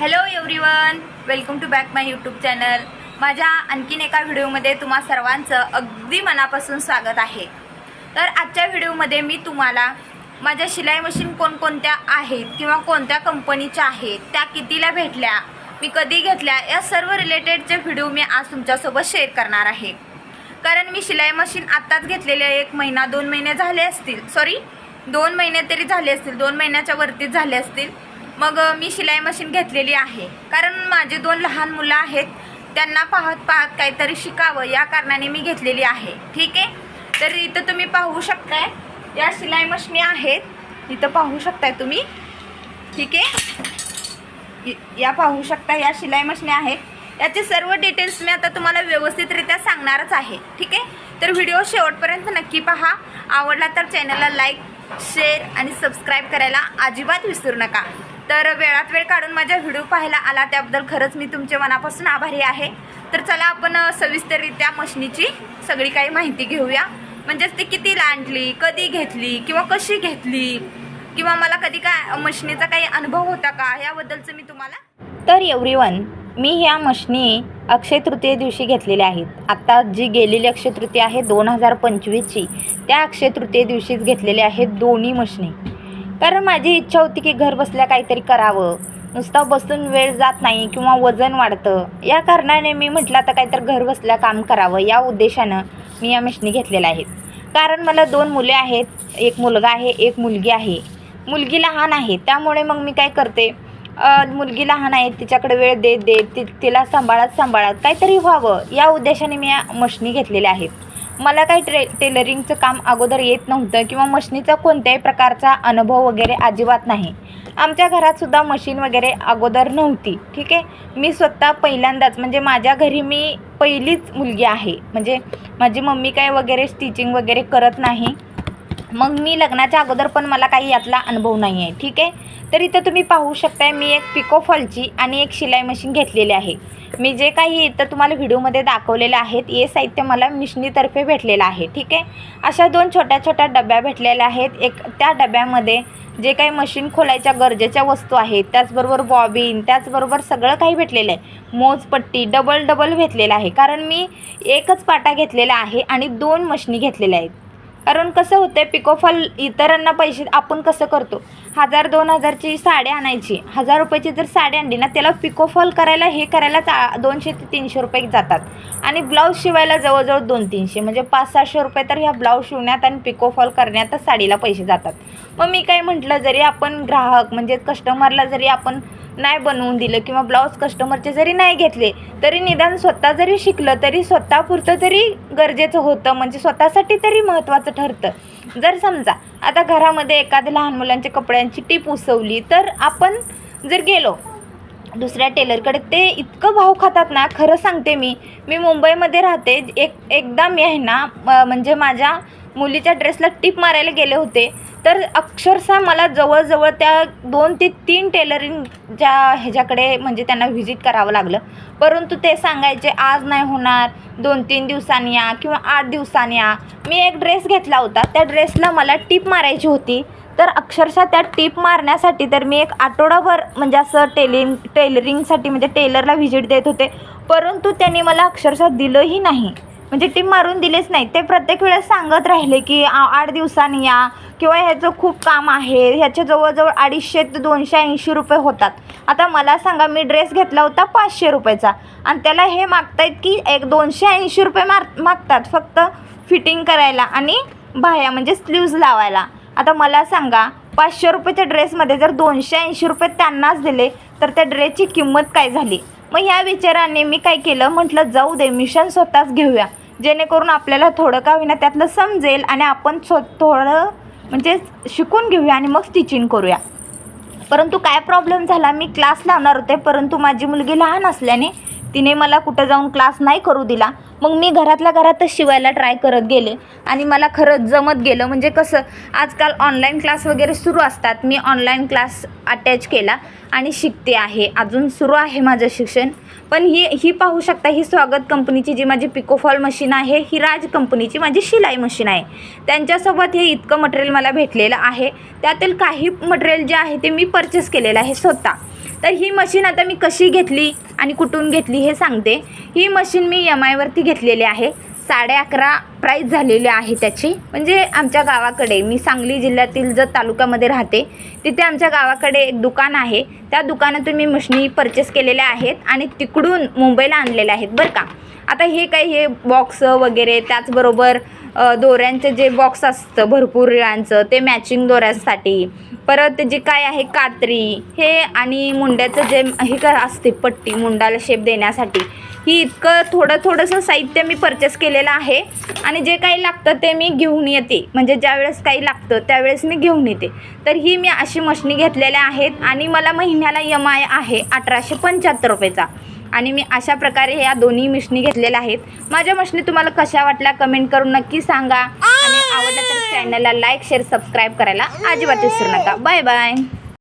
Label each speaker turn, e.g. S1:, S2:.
S1: Hello everyone welcome to back my YouTube channel माझ्या आणखीन एका व्हिडिओमध्ये तुम्हा सर्वांचं अगदी मनापासून स्वागत आहे. तर आजच्या व्हिडिओमध्ये मी तुम्हाला माझ्या शिलाई मशीन कोणकोणत्या आहेत किंवा कोणत्या कंपनीच्या आहेत त्या कितीला भेटल्या मी कधी घेतल्या या सर्व रिलेटेडचे व्हिडिओ मी आज तुमच्यासोबत शेअर करणार आहे. कारण मी शिलाई मशीन आत्ताच घेतलेले एक महिना दोन महिने झाले असतील. सॉरी दोन महिने तरी झाले असतील दोन महिन्याच्या वरतीच झाले असतील. मग मी शिलाई मशीन घेतलेली आहे. कारण माझे दोन लहान मुलं आहेत त्यांना पाहत पाहत काहीतरी शिकावं या कारणाने मी घेतलेली आहे. ठीक आहे? तर इथं तुम्ही पाहू शकताय या शिलाई मशीनी आहेत. इथं पाहू शकताय तुम्ही. ठीक आहे? या पाहू शकता या शिलाई मशीनी आहेत. याचे सर्व डिटेल्स मी आता तुम्हाला व्यवस्थितरित्या सांगणारच आहे. ठीक आहे? तर व्हिडिओ शेवटपर्यंत नक्की पहा. आवडला तर चॅनलला लाईक शेअर आणि सबस्क्राईब करायला अजिबात विसरू नका. तर वेळात वेळ काढून माझ्या व्हिडिओ पाहायला आला त्याबद्दल खरंच मी तुमचे मनापासून आभारी आहे. तर चला आपण सविस्तररित्या मशनीची सगळी काही माहिती घेऊया. म्हणजेच ती किती लांडली कधी घेतली किंवा कशी घेतली? किंवा मला कधी काय मशनीचा काही अनुभव होता का? याबद्दलचं मी तुम्हाला
S2: तर एव्हरीवन मी ह्या मशनी अक्षय तृतीये दिवशी घेतलेल्या आहेत. आत्ता जी गेलेली अक्षय तृतीया आहे दोन हजार पंचवीसची त्या अक्षय तृतीये दिवशीच घेतलेल्या आहेत दोन्ही मशनी. कारण माझी इच्छा होती की घर बसल्या काहीतरी करावं. नुसता बसून वेळ जात नाही किंवा वजन वाढतं. या कारणाने मी म्हटलं आता काहीतरी घर बसल्या काम करावं. या उद्देशानं मी या मशनी घेतलेल्या आहेत. कारण मला दोन मुले आहेत. एक मुलगा आहे एक मुलगी आहे. मुलगी लहान आहे. त्यामुळे मग मी काय करते? मुलगी लहान आहे तिच्याकडे वेळ देत देत ति तिला सांभाळत सांभाळत काहीतरी व्हावं. या उद्देशाने मी या मशनी घेतलेल्या आहेत. मला काही ट्रे टेलरिंगचं काम अगोदर येत नव्हतं किंवा मशनीचा कोणत्याही प्रकारचा अनुभव वगैरे अजिबात नाही. आमच्या घरातसुद्धा मशीन वगैरे अगोदर नव्हती. ठीक आहे? मी स्वतः पहिल्यांदाच म्हणजे माझ्या घरी मी पहिलीच मुलगी आहे. म्हणजे माझी मम्मी काय वगैरे स्टिचिंग वगैरे करत नाही. मग मी लग्नाच्या अगोदर पण मला काही यातला अनुभव नाही आहे ठीक आहे? तर इथं तुम्ही पाहू शकताय मी एक पिकोफॉलची आणि एक शिलाई मशीन घेतलेली आहे. मी जे काही इथं तुम्हाला व्हिडिओमध्ये दाखवलेलं आहेत हे साहित्य मला मिशनीतर्फे भेटलेलं आहे ठीक आहे? अशा दोन छोट्या छोट्या डब्या भेटलेल्या आहेत. एक त्या डब्यामध्ये जे काही मशीन खोलायच्या गरजेच्या वस्तू आहेत त्याचबरोबर बॉबिन त्याचबरोबर सगळं काही भेटलेलं आहे. मोजपट्टी डबल डबल भेटलेलं आहे. कारण मी एकच पाटा घेतलेला आहे आणि दोन मशनी घेतलेल्या आहेत. कारण कसं होतं पिकोफॉल इतरांना पैसे आपण कसं करतो? हजार दोन हजारची साडी आणायची. हजार रुपयाची जर साडी आणली ना त्याला पिकोफॉल करायला हे करायलाच दोनशे ते तीनशे रुपये जातात. आणि ब्लाऊज शिवायला जवळजवळ दोन तीनशे. म्हणजे पाच सहाशे रुपये तर ह्या ब्लाऊज शिवण्यात आणि पिकोफॉल करण्यातच साडीला पैसे जातात. मग मी काय म्हटलं जरी आपण ग्राहक म्हणजे कस्टमरला जरी आपण नाही बनवून दिलं किंवा ब्लाऊज कस्टमरचे जरी नाही घेतले तरी निदान स्वतः जरी शिकलं तरी स्वतःपुरतं तरी गरजेचं होतं. म्हणजे स्वतःसाठी तरी महत्त्वाचं ठरतं. जर समजा आता घरामध्ये एखाद्या लहान मुलांच्या कपड्यांची टीप उसवली तर आपण जर गेलो दुसऱ्या टेलरकडे ते इतकं भाव खातात ना खरं सांगते मी मी मुंबईमध्ये राहते एक एकदा मी आहे ना म्हणजे माझ्या मुलीच्या ड्रेसला टिप मारायला गेले होते. तर अक्षरशः मला जवळजवळ त्या दोन ते तीन टेलरिंगच्या ह्याच्याकडे म्हणजे त्यांना व्हिजिट करावं लागलं. परंतु ते सांगायचे आज नाही होणार. दोन तीन दिवसांनी या किंवा आठ दिवसांनी या. मी एक ड्रेस घेतला होता. त्या ड्रेसला मला टिप मारायची होती. तर अक्षरशः त्या टीप मारण्यासाठी तर मी एक आठवडाभर म्हणजे असं टेलिंग टेलरिंगसाठी म्हणजे टेलरला व्हिजिट देत होते. परंतु त्यांनी मला अक्षरशः दिलंही नाही. म्हणजे टीप मारून दिलेच नाही. ते प्रत्येक वेळेस सांगत राहिले की आ- आठ दिवसांनी या. किंवा ह्याचं खूप काम आहे. ह्याच्या जवळजवळ अडीचशे ते दोनशे ऐंशी रुपये होतात. आता मला सांगा मी ड्रेस घेतला होता पाचशे रुपयाचा. आणि त्याला हे मागतायत की एक दोनशे ऐंशी रुपये मार मागतात फक्त फिटिंग करायला आणि बाह्या म्हणजे स्लीव्ज लावायला. आता मला सांगा पाचशे रुपयाच्या ड्रेसमध्ये जर दोनशे ऐंशी रुपये त्यांनाच दिले तर त्या ड्रेसची किंमत काय झाली? मग ह्या विचाराने मी काय केलं? म्हटलं जाऊ दे मिशन स्वतःच घेऊया. जेणेकरून आपल्याला थोडं का होईना त्यातलं समजेल आणि आपण स्व थोडं म्हणजे शिकून घेऊया आणि मग स्टिचिंग करूया. परंतु काय प्रॉब्लेम झाला? मी क्लास लावणार होते परंतु माझी मुलगी लहान असल्याने तिने मला कुठं जाऊन क्लास नाही करू दिला. मग मी घरातल्या घरातच शिवायला ट्राय करत गेले. आणि मला खरंच जमत गेलं. म्हणजे कसं आजकाल ऑनलाईन क्लास वगैरे सुरू असतात. मी ऑनलाईन क्लास अटॅच केला आणि शिकते आहे. अजून सुरू आहे माझं शिक्षण. पण ही ही पाहू शकता ही स्वागत कंपनीची जी माझी पिकोफॉल मशीन आहे ही राज कंपनीची माझी शिलाई मशीन आहे. त्यांच्यासोबत हे इतकं मटेरियल मला भेटलेलं आहे. त्यातील काही मटेरियल जे आहे ते मी परचेस केलेलं आहे स्वतः.
S1: तर ही मशीन आता मी कशी घेतली आणि कुठून घेतली हे सांगते. ही मशीन मी एम आयवरती घेतलेली आहे. साडे अकरा प्राईस झालेली आहे त्याची. म्हणजे आमच्या गावाकडे मी सांगली जिल्ह्यातील जर तालुक्यामध्ये राहते तिथे आमच्या गावाकडे एक दुकान आहे. त्या दुकानातून मी मशनी परचेस केलेल्या आहेत आणि तिकडून मुंबईला आणलेल्या आहेत बरं का. आता हे काही हे बॉक्स वगैरे त्याचबरोबर दोऱ्यांचे जे बॉक्स असतं भरपूर रिळांचं ते मॅचिंग दोऱ्यासाठी. परत जे काय आहे कात्री हे आणि मुंड्याचं जे हे का असते पट्टी मुंडाला शेप देण्यासाठी. ही इतकं थोडं थोडंसं साहित्य मी परचेस केलेलं आहे. आणि जे काही लागतं ते मी घेऊन येते. म्हणजे ज्यावेळेस काही लागतं त्यावेळेस मी घेऊन येते. तर ही मी अशी मशनी घेतलेल्या आहेत. आणि मला महिन्याला एम आय आहे अठराशे पंच्याहत्तर रुपयेचा. आणि मी अशा प्रकारे ह्या दोन्ही मिशनी घेतलेल्या आहेत. माझ्या मशनी तुम्हाला कशा वाटल्या कमेंट करून नक्की सांगा. आणि आवडलं तर चॅनलला लाईक शेअर सबस्क्राईब करायला अजिबात विसरू नका. Bye bye